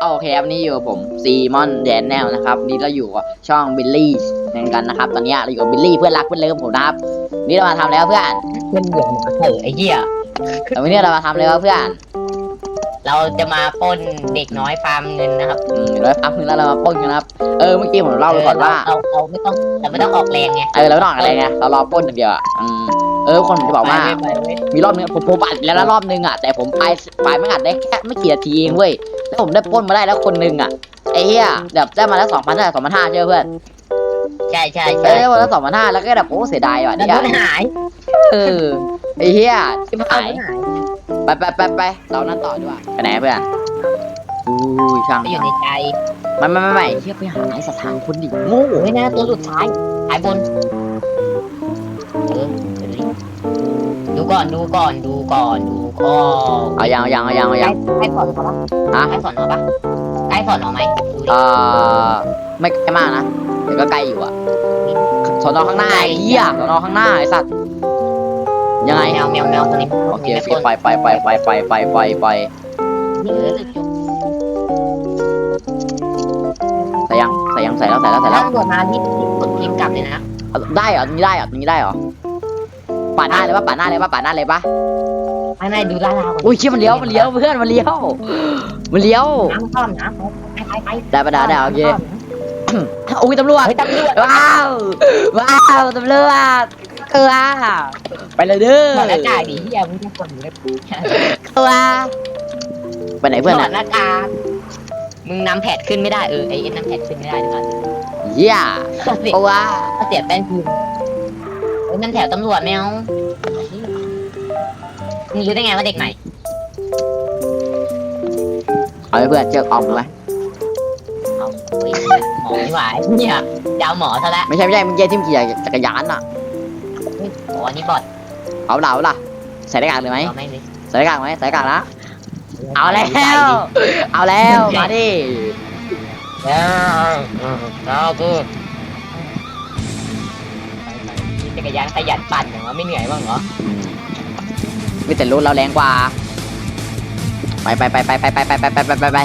โอเคครับวันนี้อยู่กับผมซีมอนแดนแนลนะครับวันนี่เราอยู่กับช่องบิลลี่กันนะครับ ตอนนี้เราอยู่กับบิลลี่เพื่อนรักเพื่อนเลิฟผมนะครับวันนี่เรามาทำแล้วเพื่อนเพื่อนเหยียบหมาเถอะไอ้เหี้ยแต่วันนี้เรามาทำแล้วเพื่อน เราจะมาปล้นเด็กน้อยฟาร์มเงินนะครับอืมแล้วพักนึงแล้วเรามาปล้นกันนะครับเออเมื่อกี้ผมเล่าไปก่อนว่าเราเราไม่ต้องเราไม่ต้องออกแรงไงเออเราไม่ต้องอะไรไงเรารอปล้นอย่างเดียวอะอืม เออคนผมจะบอกว่า ไปไปไปมีรอบนึงผมผมอัดแล้วนะรอบนึงอะแต่ผมไปไปไม่อัดได้แค่ไม่กี่นาทีเองเว้ยแล้วผมได้ปล้นมาได้แล้วคนนึงอะไอ้เหี้ยแบบได้มาแล้วสองพันได้สองพันห้าเจ้าเพื่อนใช่ใช่เอใช่อได้มาแล้วสองพันห้าแล้วก็แบบโอ้เสียดายว่ะแล้วเนี่ย รถหายเออไอ้เหี้ยชิบหายรถหายไปไปไปไปเรานั่นต่อดีกว่าไปไหนเพื่อนอู้ยช่างไปอยู่ในใจไม่ไม่ไม่ไม่เหี้ยไปหาไอ้สถานคนดิโง่โอ้ยนะตัวสุดท้ายท้ายบนเออเดี๋ยวดิดู ก่อนดูก่อนดูก่อนดูก่อนเอายังเอายังเอายังเอาใกยัล้งใกล้สอนอปะฮะใกล้สอนอปะใกล้สอนอไหมดูดิเอ่อไม่ใกล้มากนะแต่ก็ใกล้อยู่อะสอนอข้างหน้าไอ้เหี้ยสอนอข้างหน้าไอ้สัตว์ยังไงแมวแมวแมวคนนี้โอเคโอเคไปไปไปไปไปไปไปไปเออจุ๊บใส่ยังใส่ยังใส่แล้วใส่แล้วใส่ถ้าแล้วตำรวจมาที่กดทีมกลับเลยนะเอาได้เหรอตรงนี้ได้เหรอตรงนี้ได้เหรอ ปาดหน้าเลยปะปาดหน้าเลยปะปาดหน้าเลยปะไม่ไม่ดูลาลาก่อนอุ้ยเชี่ยมันเลี้ยวมันเลี้ยวเพื่อนมันเลี้ยวมันเลี้ยวน้ำท่อมน้ำไปไปไปได้ปะได้ได้โอเคอุ้ยตำรวจเฮ้ยตำรวจว้าวว้าวตำรวจเกลือไปเลยเด้อถอดหน้ากากดิเฮียมึงจะคนอยู่ในปูเกลือไปไหนเพื่อนถอน่ะดหน้ากากมึงนำแผดขึ้นไม่ได้เออไอเอ็นนำแผดขึ้นไม่ได้นะครับเหี้ยก็เสียเพราะว่าก็เสียแป้นคืนเฮ้ ยนั่นแถวตำรวจไม่เอามึงรู้ได้ไงว่าเด็กใหม่เอาไปเพื่อนเจอออมไหมเอาเฮ้ยหมอนี่หว่าไอ้เนี่ยจะเอาหมอซะแล้วไม่ใช่ไม่ใช่มึงแย่ทิมขี่จักรยานอะเฮ้ยอ๋อนี่บอดเอาเปล่าเอาล่ะใส่หน้ากากเลยไหมเราไม่เลยใส่หน้ากากไหมใส่หน้ากากนะเอาแล้ว เอาแล้วมาดิ แล้วแล้วกู จักรยานขยันปั่นอย่างว่าไม่เหนื่อยบ้างเหรอมีแต่รถเราแรงกว่า ไปไปไปไปไปไปไปไปไปไปไป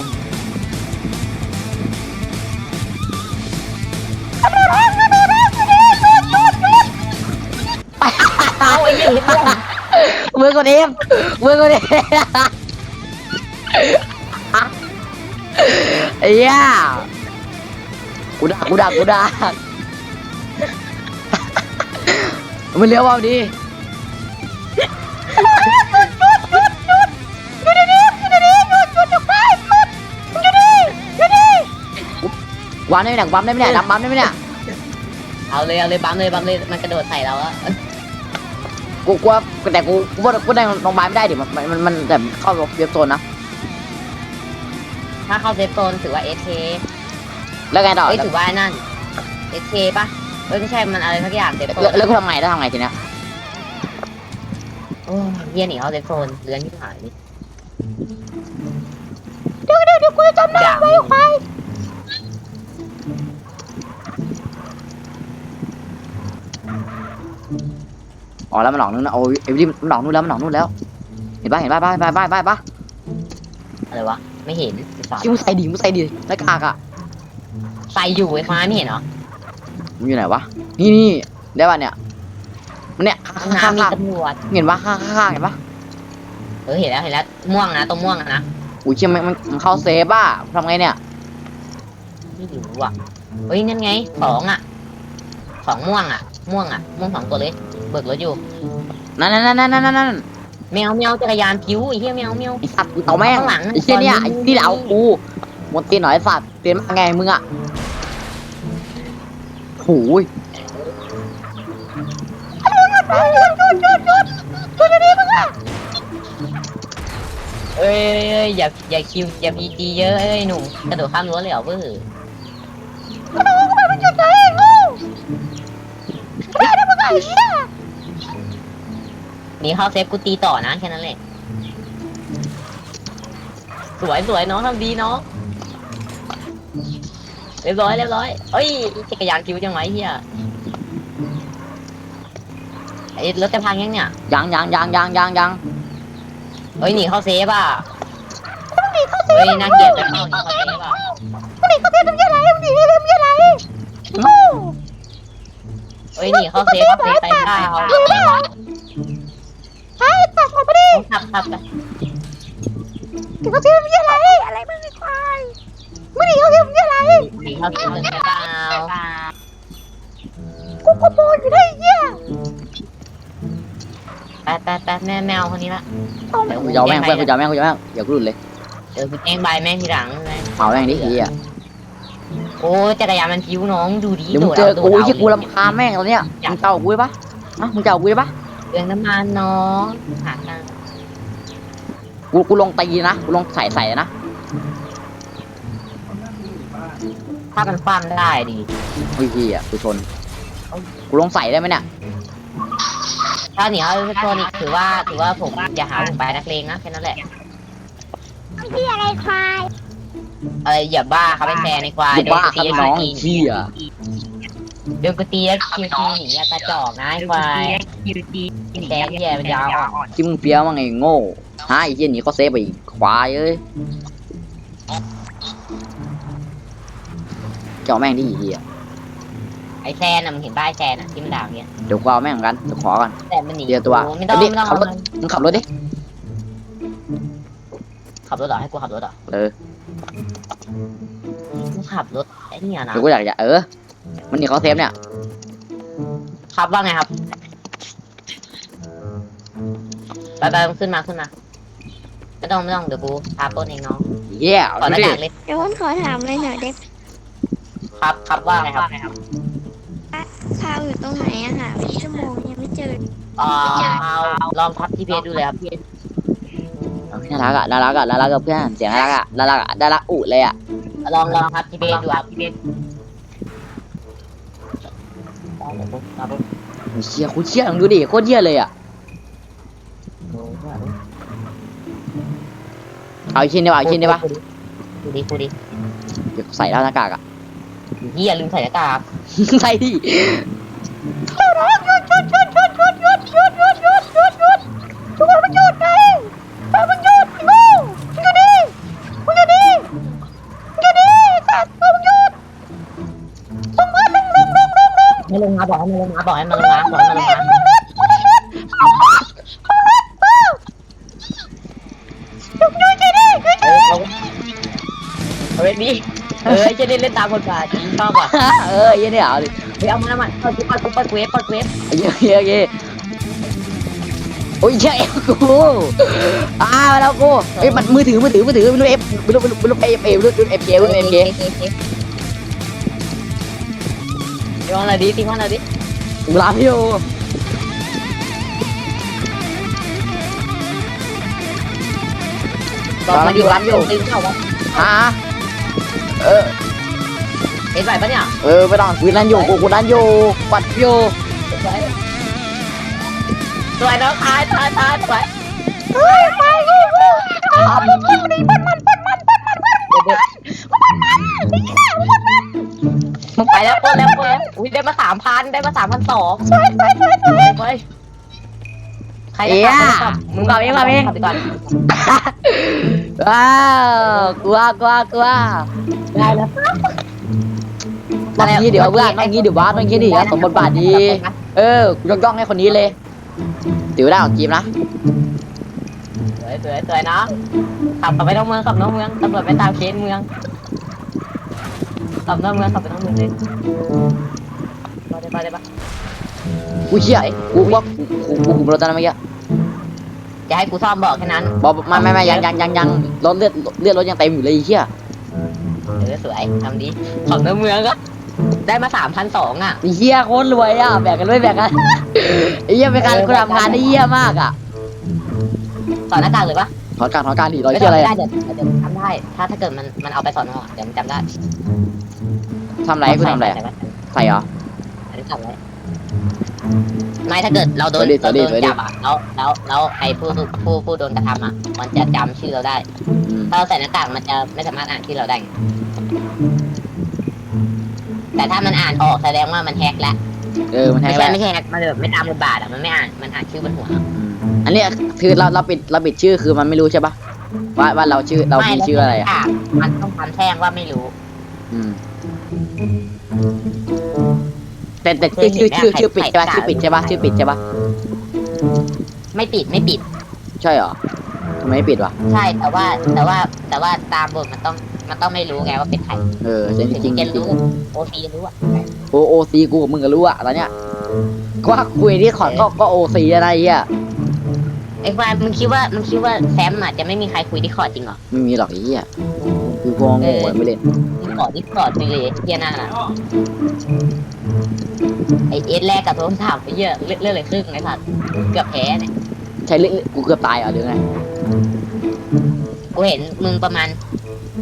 เอาไอ้ยี่ห้อมือกดเอฟมือกดเอฟไอ้เหี้ยกูด่ากูด่ากูด่า มันเลี้ยวเอาดิวางได้ไหมเนี่ยบัมได้ไหมเนี่ยดับบัมได้ไหมเนี่ยเอาเลยเอาเลยบัมเลยบัมเลยมันกระโดดใส่เราอะกูกลัวแต่กูกูว่ากูได้ลงไม้ไม่ได้ดิมันมันมันแต่เข้าเว็บโซนนะถ้าเข้าเซฟโซนถือว่าเอเคแล้วไงต่อเอ้ยถือว่านั่นเอเคปะ เอ้ยไม่ใช่มันอะไรสักอย่างเซฟโซแล้วนแล้วกูทำไงได้ทำไงทีเนี้ยโอ้ยเฮียหนีเข้าเซฟโซนเรือนที่หายนี่เดี๋ยวเดี๋ยวเดี๋ยวกูจะจำได้ไว้ควายอ๋อแล้วมันหลอกนู่นนะโอ้ยเอวิลี่มันหลอกนู่นแล้วมันหลอกนู่นแล้วเห็นปะเห็นปะปะปะปะปะปะอะไรวะไม่เห็นไอ้สัสคิวใส่ดิมึงใส่ดิหน้ากากอะใส่อยู่ไอ้ฟ้าไม่เห็นเหรอ มึงอยู่ไหนวะ นี่นี่ได้ป่ะเนี่ย มันเนี่ยข้างข้างหน้าข้างมีข้างตำรวจเห็นปะข้างข้างเห็นปะเออเห็นแล้วเห็นแล้วม่วงนะตรงม่วงอะนะอุ้ยเชี่ยมันมันมันเข้าเซฟอะทำไงเนี่ย ไม่รู้อะเฮ้ยนั่นไงสองอะสองม่วงอะ ม่วงอะม่วงสองตัวเลย เบิกรถอยู่นั่นนั่นนั่นนั่นนั่นนั่นแมวแมวจักรยานพิ้วไอ้เหี้ยแมวแมว ไอ้สัตว์กูเอาแม่งข้างหลังไอ้เชี่ยเนี่ยตอนนี้ไอ้นี่เอากูมดตีนหน่อยไอ้สัตว์เตียนมาไงมึงอะ โอ้ยเอ้ยอยอย่าอย่าคิวอย่าพีจีเยอะเอ้ยหนุ่มกระโดดข้ามรั้วเลยเหรอเว้ยหนีเข้าเซฟกูตีต่อนะแค่นั้นแหละสวยสวยน้องทำดีน้อง เรียบร้อยเรียบร้อยเอ้ยจักรยานคิวจังไวะไอ้เฮียไอ้รถจะพังยังเนี่ยยังยังยังยังยังยังเฮ้ยหนีเข้าเซฟอะหนีเข้าเซเฮ้ยน่าเกลียดจะเข้านี่เขาเซฟอะมันหนีเขาเทมันมีอะไรมันหนีมันมีอะไรโง่เฮ้ยนี่เขาเซฟเขาเซฟไปข้าวหนีได้เหรอไอ้ตัดออกมาดิขับขับไปถึงเขาเทมันมีอะไรอะไรมึงไอ้ควาย มันหนีเขาเทมันมีอะไรหนีเข้าเซฟเงินไปเปล่ากูขโมยอยู่ได้ไอ้เหี้ยไปไปไปแม่แมวคนนี้ละกูยอมแม่งเพื่อนกูยอมแม่งกูยอมแม่งอย่ากูหลุดเลยเดี๋ยวกูแจ้งใบแม่งทีหลังเลยเอาแม่งดิไอ้เหี้ยโอ้จักรยานมันพิ้วน้องดูดิเดี๋ยวมึงเจอโดกูดาไอ้เหี้ยกูโดดรำคาญแม่งตอนเนี้ยมึงเจ้ากูได้ปะอะมึงเจ้ากูได้ปะเรื่องน้ำมันน้องหาตังค์กูกูลงตีนะกูลงใส่ใส่นะ ถ้ามันคว่ำได้ดิเฮ้ยเหี้ยกูชนกูลงใส่ได้ไหมเนี่ยถ้าเหนียวโซนิกถือว่าถือว่าผมอย่าหาผมไปนักเลงนะแค่นั้นแหละพี่อะไรควายเอ้ยอย่าบ้าเขาไปแชร์ในควายอย่าบ้าครับโดนน้องตีเหี้ยโดนกูตีแล้วคิวทีหนีอะตาจอกนะไอ้ควายแชร์ที่แย่มันยาวอ่อนที่มึงเฟี้ยวมั้งไงโง่ฮะไอ้เหี้ยหนีเขาเซฟไปอีกควายเอ้ย เจ้าแม่งที่เหี้ยไอ้แซนน่ะมึงเห็นป้ายแซนอะที่มันด่าเนี่ยเดี๋ยวกูเอาแม่งเหมือนกันเดี๋ยวขอก่อน แต่มันหนีเดี๋ยวตัวกูไม่ต้องเดี๋ยวไม่ต้องขับรถเอามันมึงขับรถดิ ขับรถเหรอให้กูขับรถเหรอเออ กูขับรถไอ้เนี่ยนะเดี๋ยวกูอยากจะเออ มันหนีเขาเซฟเนี่ย ขับว่าไงครับไปไปมึงขึ้นมาขึ้นมาไม่ต้องไม่ต้องเดี๋ยวกูพาปล้นเองน้องเหี้ยขอหดูน้าดิ กากเลย เดี๋ยวผมขอถามเลยหน่อยได้ ครับครับว่าไงครับข้าวอยู่ตรงไหนอะหาเป็นชั่วโมงยังไม่เจออ่าเอาลองทับที่เพจดูเลยครับน่ารักอะน่ารักอะน่ารักกับเพื่อนเสียงน่ารักอะน่ารักอะน่ารักอุเลยอะลองลองทับที่เพจดูครับที่เพจเอาผมครับผมเชี่ยคุณเชี่ยมึงดูดิโคตรเหี้ยเลยอะเอาอีกชิ้นได้ปะเอาอีกชิ้นได้ปะดูดิดูดิเดี๋ยวใส่แล้วหน้ากากอะ เฮียลืมใส่หน้ากากใส่ดิทุกคนมันหยุดไงมันหยุดไอ้โง่มึงอยู่นี่มึงอยู่นี่มึงอยู่นี่สัตว์มึงหยุดลงมาลงลงลงลงลงไม่ลงมาบอกให้มันลงมาบอกให้มันลงมาบอกให้มันลงมาลงรถลงรถลงรถลงรถเออหยุดหยุดแค่นี้หยุดเออเอาเอาไว้ดิ เออจะได้เล่นตามบทบาทจริงชอบอะเออไอ้เหี้ยเนี่ยเอาดิเฮ้ยเอามาเอามาเปิดกูเปิดกูเปิดเวฟเปิดเวฟไอ้เหี้ยเหี้ยเหี้ยโอ้ยเหี้ยเอฟกูอ้าวมาแล้วกูเอ้ยมันมือถือมือถือมือถือไม่รู้เอฟไม่รู้ไม่รู้ไม่รู้เอฟเอไม่รู้เอฟเอไม่รู้เอฟเอตีมันอะไรดิตีมันอะไรดิกูรับอยู่บอกมาดิวันอยู่ตึงเข้าวะอะ เออเห็นไหวปะเนี่ยเออไม่ต้องกูนั่นโยู่กูกูนั่นอยู่ปัดอยู่สวยน้องตายตายตายสวยเฮ้ยไปกูกูปัดมันปัดมันปัดมันปัดมันปัดมันปัดมันปัดมันมึงไปแล้วปนแล้วปนแล้วอุ้ยได้มาสามพันได้มาสามพันสองสวยสวยสวยสวยไปใครจะขับมึงขับเองขับเองขับไปก่อนว้าวกลัวกลัวกลัว ได้แล้วต้องงี้เดี๋ยวเพื่อนต้องงี้เดี๋ยวบ้าต้องงี้ดิสมบทบาทดี เออกูยกย่องให้คนนี้เลยติ๋วได้ของจีมนะสวยสวยสวยนะขับไปนอกเมืองขับนอกเมืองตำรวจไปตามเคสเมืองขับนอกเมืองขับไปนอกเมืองเลยไปได้ปะได้ปะกูเชี่ยกูว่ากูกูกูรถตอนนั้นเมื่อกี้จะให้กูซ่อมบอกแค่นั้นบอกไม่ไม่ไม่ยังยังยังยังรถเลือดเลือดรถยังเต็มอยู่เลยไอ้เชี่ย เออสวยทำดีขับนอกเมืองก็ได้มาสามพันสองอะไอ้เชี่ยโคตรรวยอะแบ่งกันด้วยแบ่งกันไอ้เชี่ยเป็นการกูทำงานได้เยี่ยมากอะต่อหน้ากากเลยปะถอนการถอนการดิรอยไม่เชี่ยอะไรได้อะเดี๋ยวเดี๋ยวจำได้ ถ้าถ้าเกิดมันมันเอาไปสอนอเดี๋ยวมันจำได้ทำไรกูทำไรอะใส่เหรออันนี้จำไว้ ไม่ถ้าเกิดเราโดนสวัเราสดีโดนสวัสดีจับอะแล้วแล้วแล้วไอ้ผู้ผู้ผู้โดนกระทำอะ มันจะจำชื่อเราได้ อืม ถ้าเราใส่หน้ากากมันจะไม่สามารถอ่านชื่อเราได้ไงแต่ถ้ามันอ่านออกแสดงว่ามันแฮกแล้วเออมันแทไม่งใช่แล้วไม่ใช่แฮกมันแบบไม่ตามบทบาทอะมันไม่อ่านมันอ่านชื่อบนหัวอันเนี้ยคือเราเราปิดเราปิดชื่อคือมันไม่รู้ใช่ปะว่าว่าเราชื่อเรามีชื่ออะไรอะ มันต้องพันแท่งว่าไม่รู้ อืม แต่แต่ชื่อชื่อชื่อชื่อปิดใช่ปะชื่อปิดใช่ปะชื่อปิดใช่ปะไม่ปิดไม่ปิด ใช่เหรอทำไมไม่ปิดวะใช่แต่ว่าแต่ว่าแต่ว่าตามบทมันต้องมันต้องไม่รู้ไงว่าเป็นใครเออจริงถึงจริงจะจริรู้งโอซีรู้อะโอโอซีกูกับมึงก็รู้อะตอนเนี้ยก็ว่าคุยที่ขอดก็ก็โอซีอะไรเงี้ยไอ้ควายมึงคิดว่ามึงคิดว่าแซมอะจะไม่มีใครคุยที่คอร์ดจริงเหรอไม่มีหรอกไอ้เหี้ย คือพวกโง่ไม่เล่นที่คอร์ดที่คอร์ดไปเลยเฮียนั่นอะไอเอสแรกกับโทรศัพท์ไปเยอะเลือกเลือกเลยครึ่งไอ้สัตว์เกือบแพ้เนี่ยใช้เล่นกูเกือบตายเหรอหรือไงกูเห็นมึงประมาณ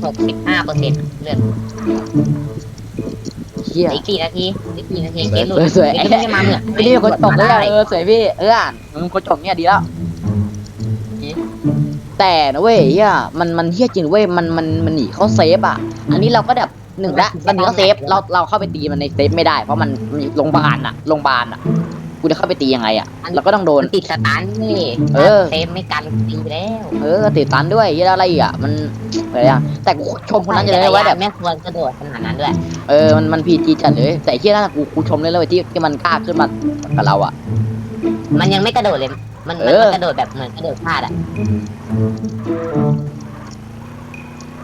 หกสิบห้าเปอร์เซ็นต์เลือดเหี้ยอีกสี่นาทีอีกสี่นาทีเกมหลุดสวยๆเกมไม่ได้มาเหมือนไอ้นี่คนจบแล้วเออสวยพี่เอออ่านมึงคนจบเนี่ยดีแล้ว แต่นะเว้ยเฮียมันมันเฮียจริงเว้ยมันมันมันหนีเข้าเซฟอะ อันนี้เราก็แบบหนึ่งละมันหนีเข้าเซฟเราเราเข้าไปตีมันในเซฟไม่ได้เพราะมันมันอยู่โรงพยาบาลอะโรงพยาบาลอะกูจะเข้าไปตียังไงอะเราก็ต้องโดนมันติดสตาร์ทนี่เออ เซฟไม่กันตีไปแล้ว เออติดตันด้วยเฮียแล้วอะไรอีกอะมันอะไรอะแต่กูชมคนนั้นจะเลยว่าแบบแม่ควรกระโดดขนาดนั้นด้วยเออมันมันพีจีจัดเลย แต่เฮียนั่นกูกูชมเลยเลยเว้ยที่ที่มันกล้าขึ้นมากับเราอะ มันยังไม่กระโดดเลย มันเอมันอ มันกระโดดแบบเหมือนกระโดดพลาดอะ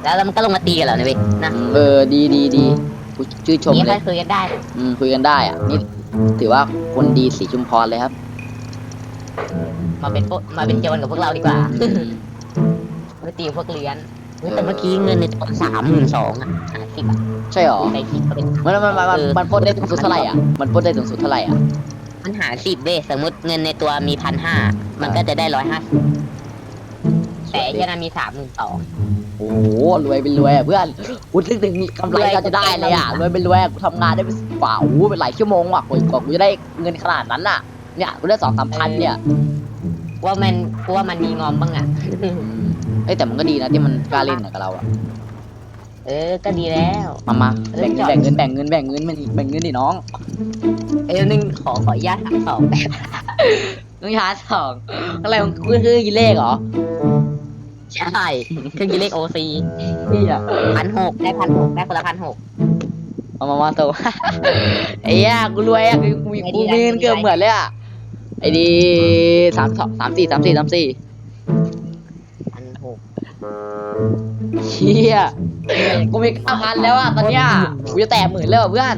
แล้วแล้วมันก็ลงมาตีกันแล้วนะเว้ยนะเออดีดีดีกูชื่นชมนี่เลค่อยยคุยกันได้อืมคุยกันได้อะนี่ถือว่าคนดีสีชุมพรเลยครับมาเป็นพวกมาเป็นโจรกับพวกเราดีกว่าไปตีพวกเลี้ยนเฮ้ยแต่เมื่อกี้เงินในตัวสามหมื่นสองอะหาสิบอะใช่หรอใครคิดก็เป็นมันมันมันมันเออมันปล้นได้สูงสุดเท่าไหร่อะ มันปล้นได้สูงสุดเท่าไหร่อะ มันหาสิบเว้ยสมมติเงินในตัวมีพันห้ามันก็จะได้ร้อยห้าสิบแต่ไอ้เหี้ยนั่นมีสามหมื่นสอง โอ้โหรวยเป็นรวยอะเพื่อนกูนึกถึงมีกำไรรวยเราจะได้เลยอะรวยเป็นรวยอะกูทำงานได้เป็นกว่าโอ้โหเป็นหลายชั่วโมงว่ะกว่ากว่ากูจะได้เงินขนาดนั้นน่ะเนี่ยกูได้สองสามพันเนี่ยว่ามันกูว่ามันมีงอมบ้างอะอืมเอ้ยแต่มันก็ดีนะที่มันกล้าเล่นกับเราอะ เออ ก็ดีแล้ว มามาเออแบ่งเงินจอดแบ่งเงินแบ่งเงินแบ่งเงินแบ่งเงินแบ่งเงินดิน้องเออหนึ่งขอขออนุญาตถามสองแบบมึงหาสองอะไรของกูคือกี่เลขเหรอ ใช่เครื่องคิดเลขโอซีพี่อะพันหกได้พันหกได้คนละพันหกมามามาโตไอ้ย่ากูรวยอะกูกูมีไม่ดีกูนะมีเงินไม่ดีเกือบเหมือนเลยอะไอ้ดีสามสองสามสี่สามสี่สามสี่พันหก เชี่ยกูมีเก้าพันแล้วอะตอนเนี้ยกูจะแตะหมื่นแล้วอะเพื่อน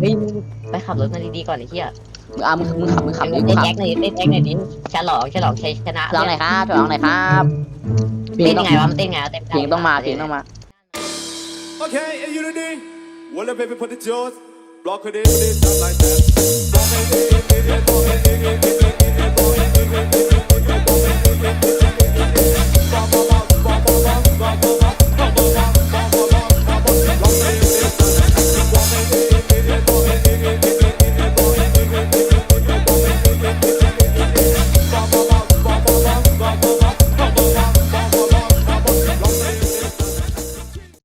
เฮ้ยมึงไปขับรถมาดีๆก่อนไอ้เหี้ยมึงอะมึงมึงขับมึงขับดิเต้มึนงขับแจ็คหน่อยเต้นแจ็คหน่อยดิฉลองฉลองชัยชนะร้องไหนอยครับร้องไหนอยครับเพลเต้งนต้อยังงไงวะมันเต้นไงวะเต้นเพลงต้องมาเพลงต้องมา Okay, and unity. Well, the baby put the jaws. Block it in, put it just like that. Block it in.